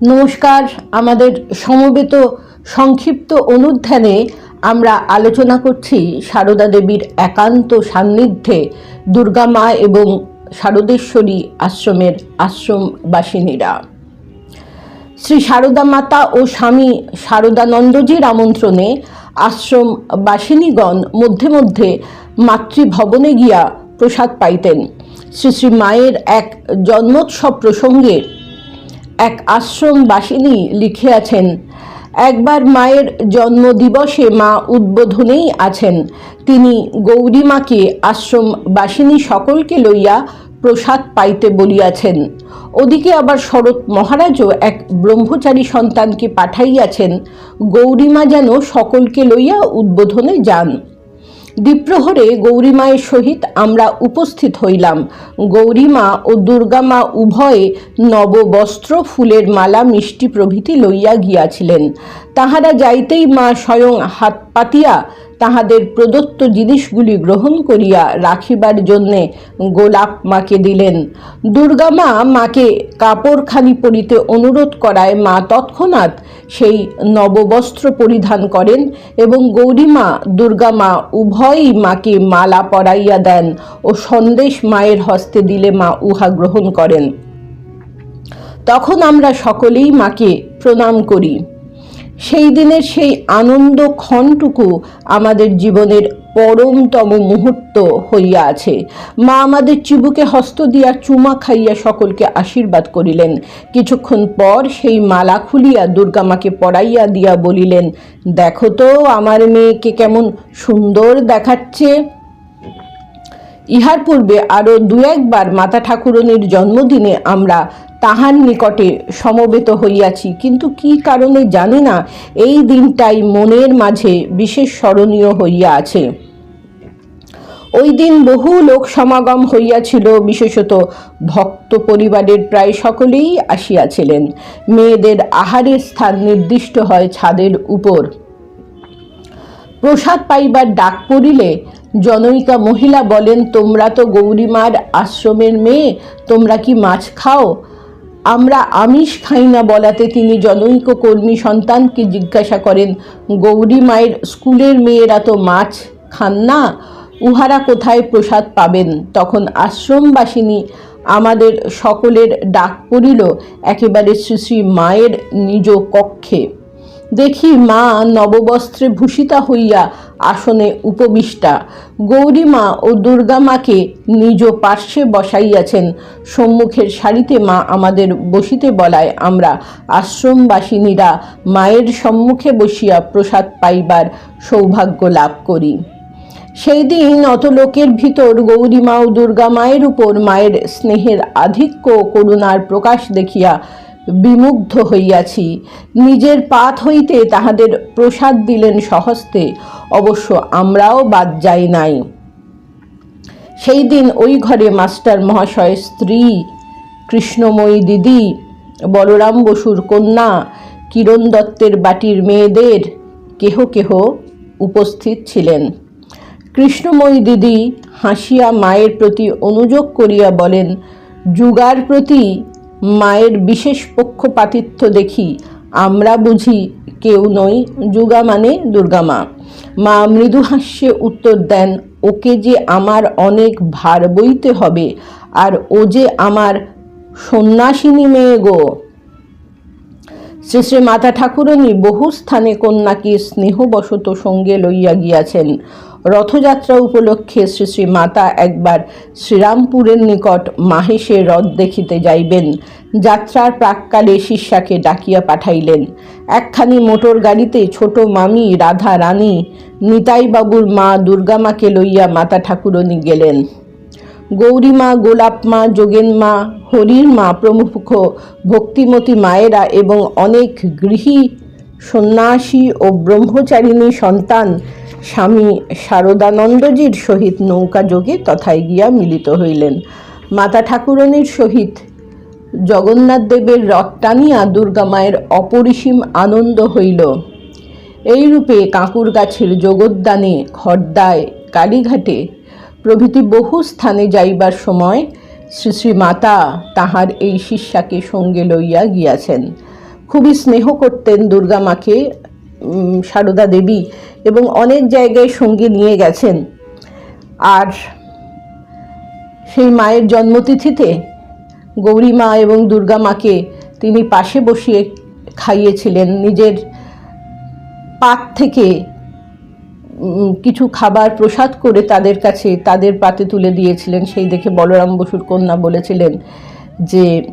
নমস্কার। আমাদের সমবেত সংক্ষিপ্ত অনুধ্যানে আমরা আলোচনা করছি সারদা দেবীর একান্ত সান্নিধ্যে দুর্গা মা এবং শারদেশ্বরী আশ্রমের আশ্রমবাসিনীরা। শ্রী সারদা মাতা ও স্বামী শারদানন্দজির আমন্ত্রণে আশ্রম বাসিনীগণ মধ্যে মধ্যে মাতৃভবনে গিয়া প্রসাদ পাইতেন। শ্রী শ্রী মায়ের এক জন্মোৎসব প্রসঙ্গে এক আশ্রম বাসিনী লিখিয়াছেন, একবার মায়ের জন্মদিবসে মা উদ্বোধনেই আছেন। তিনি গৌরীমাকে আশ্রম বাসিনী সকলকে লইয়া প্রসাদ পাইতে বলিয়াছেন। ওদিকে আবার শরৎ মহারাজও এক ব্রহ্মচারী সন্তানকে পাঠাইয়াছেন। গৌরীমা যেন সকলকে লইয়া উদ্বোধনে যান। দ্বীপ্রহরে গৌরীমায়ের সহিত আমরা উপস্থিত হইলাম। গৌরীমা ও দুর্গামা উভয়ে নববস্ত্র, ফুলের মালা, মিষ্টি প্রভৃতি লইয়া গিয়াছিলেন। তাহারা যাইতেই মা স্বয়ং হাত পাতিয়া তাহাদের প্রদত্ত জিনিসগুলি গ্রহণ করিয়া রাখিবার জন্যে গোলাপ মাকে দিলেন। দুর্গামা মাকে কাপড়খানি পরিতে অনুরোধ করায় মা তৎক্ষণাৎ সেই নববস্ত্র পরিধান করেন এবং গৌরীমা দুর্গামা উভয়ই মাকে মালা পরাইয়া দেন ও সন্দেশ মায়ের হস্তে দিলে মা উহা গ্রহণ করেন। তখন আমরা সকলেই মাকে প্রণাম করি। সেই দিনের সেই আনন্দ ক্ষণটুকু আমাদের জীবনের পরমতম মুহূর্ত হইয়া আছে। মা আমাদের চিবুকে হস্ত দিয়া চুমা খাইয়া সকলকে আশীর্বাদ করিলেন। কিছুক্ষণ পর সেই মালা খুলিয়া দুর্গামাকে পড়াইয়া দিয়া বলিলেন, দেখো তো, আমার মেয়েকে কেমন সুন্দর দেখাচ্ছে। ইহার পূর্বে আরও দু একবার মাতা ঠাকুরনির জন্মদিনে আমরা তাহার নিকটে সমবেত হইয়াছি। কিন্তু কি কারণে জানি না, এই দিনটাই মনের মাঝে বিশেষ স্মরণীয় হইয়া আছে। ওই দিন বহু লোক সমাগম হইয়াছিল, বিশেষত ভক্ত পরিবারের প্রায় সকলেই আসিয়াছিলেন। মেয়েদের আহারের স্থান নির্দিষ্ট হয় ছাদের উপর। প্রসাদ পাইবার ডাক পড়িলে জনৈকা মহিলা বলেন, তোমরা তো গৌরীমার আশ্রমের মেয়ে, তোমরা কি মাছ খাও? আমরা আমিষ খাই না বলাতে তিনি জনৈক কর্মী সন্তানকে জিজ্ঞাসা করেন, গৌরী মায়ের স্কুলের মেয়েরা তো মাছ খান না? উহারা কোথায় প্রসাদ পাবেন? তখন আশ্রমবাসিনী আমাদের সকলের ডাক পড়িল, একেবারে শ্রী শ্রী মায়ের নিজ কক্ষে। দেখি মা নববস্ত্রে ভূষিতা হইয়া আসনে উপবিষ্টা। গৌরীমা ও দুর্গা মাকে নিজ পার্শ্বে বসাইয়াছেন। সম্মুখের সারিতে মা আমাদের বসিতে বলায় আমরা আশ্রমবাসিনীরা মায়ের সম্মুখে বসিয়া প্রসাদ পাইবার সৌভাগ্য লাভ করি। সেই দিন অত লোকের ভিতর গৌরীমা ও দুর্গা মায়ের উপর মায়ের স্নেহের আধিক্য করুণার প্রকাশ দেখিয়া বিমুগ্ধ হইয়াছি। নিজের পাত হইতে তাহাদের প্রসাদ দিলেন সহস্তে, অবশ্য আমরাও বাদ যাই নাই। সেই দিন ওই ঘরে মাস্টার মহাশয়ের স্ত্রী, কৃষ্ণময়ী দিদি, বলরাম বসুর কন্যা, কিরণ দত্তের বাটির মেয়েদের কেহ কেহ উপস্থিত ছিলেন। কৃষ্ণময়ী দিদি হাসিয়া মায়ের প্রতি অনুযোগ করিয়া বলেন, যুগার প্রতি মায়ের বিশেষ পক্ষপাতিত্ব দেখি। আমরা বুঝি কেউ নই যুগা মানে দুর্গা মা। মা মৃদু হাস্যে উত্তর দেন, ওকে যে আমার অনেক ভার বইতে হবে, আর ও যে আমার সন্ন্যাসিনী মেয়ে গো। শ্রী শ্রী মাতা ঠাকুরনী বহু স্থানে কন্যাকে স্নেহবশত সঙ্গে লইয়া গিয়াছেন। রথযাত্রা উপলক্ষে শ্রী শ্রী মাতা একবার শ্রীরামপুরের নিকট মাহেশের রথ দেখিতে যাইবেন। যাত্রার প্রাককালে শিষ্যাকে ডাকিয়া পাঠাইলেন। একখানি মোটর গাড়িতে ছোট মামি রাধা রানী, নিতাইবাবুর মা দুর্গামাকে লইয়া মাতা ঠাকুরনী গেলেন। গৌরীমা গোলাপ মা, যোগেন মা, হরির মা প্রমুখ ভক্তিমতী মায়েরা এবং অনেক গৃহী সন্ন্যাসী ও ব্রহ্মচারিণী সন্তান স্বামী শারদানন্দজির সহিত নৌকা যোগে তথায় গিয়া মিলিত হইলেন। মাতা ঠাকুরণীর সহিত জগন্নাথ দেবের রথ টানিয়া দুর্গা মায়ের অপরিসীম আনন্দ হইল। এইরূপে কাঁকুর গাছের জগদ্দানে খর্দায় কালীঘাটে প্রভৃতি বহু স্থানে যাইবার সময় শ্রী শ্রী মাতা তাহার এই শিষ্যাকে সঙ্গে লইয়া গিয়াছেন। খুবই স্নেহ করতেন দুর্গা মাকে সারদা দেবী এবং অনেক জায়গায় সঙ্গে নিয়ে গেছেন। আর সেই মায়ের জন্মতিথিতে গৌরী মা এবং দুর্গা মাকে তিনি পাশে বসিয়ে খাইয়েছিলেন। নিজের পাত থেকে কিছু খাবার প্রসাদ করে তাদের কাছে তাদের পাতে তুলে দিয়েছিলেন। সেই দেখে বলরাম বসুর কন্যা বলেছিলেন যে,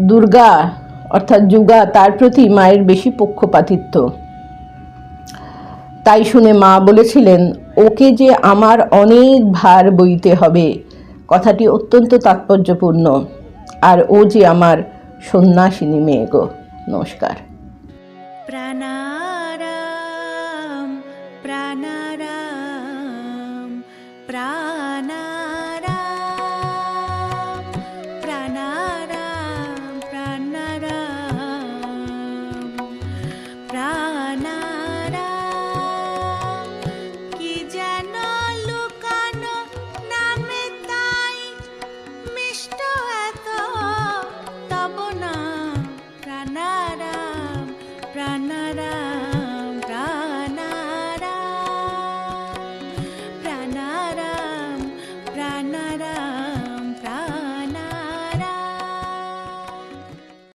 দুর্গা, অর্থাৎ যুগা, তার প্রতি মায়ের বেশি পক্ষপাতিত্ব। তাই শুনে মা বলেছিলেন, ওকে যে আমার অনেক ভার বইতে হবে। কথাটি অত্যন্ত তাৎপর্যপূর্ণ। আর ও যে আমার সন্ন্যাসিনী মেয়ে গো, নমস্কার। প্রাণারাম প্রাণারাম প্রাণারাম প্রাণারাম। কি যেন মিষ্ট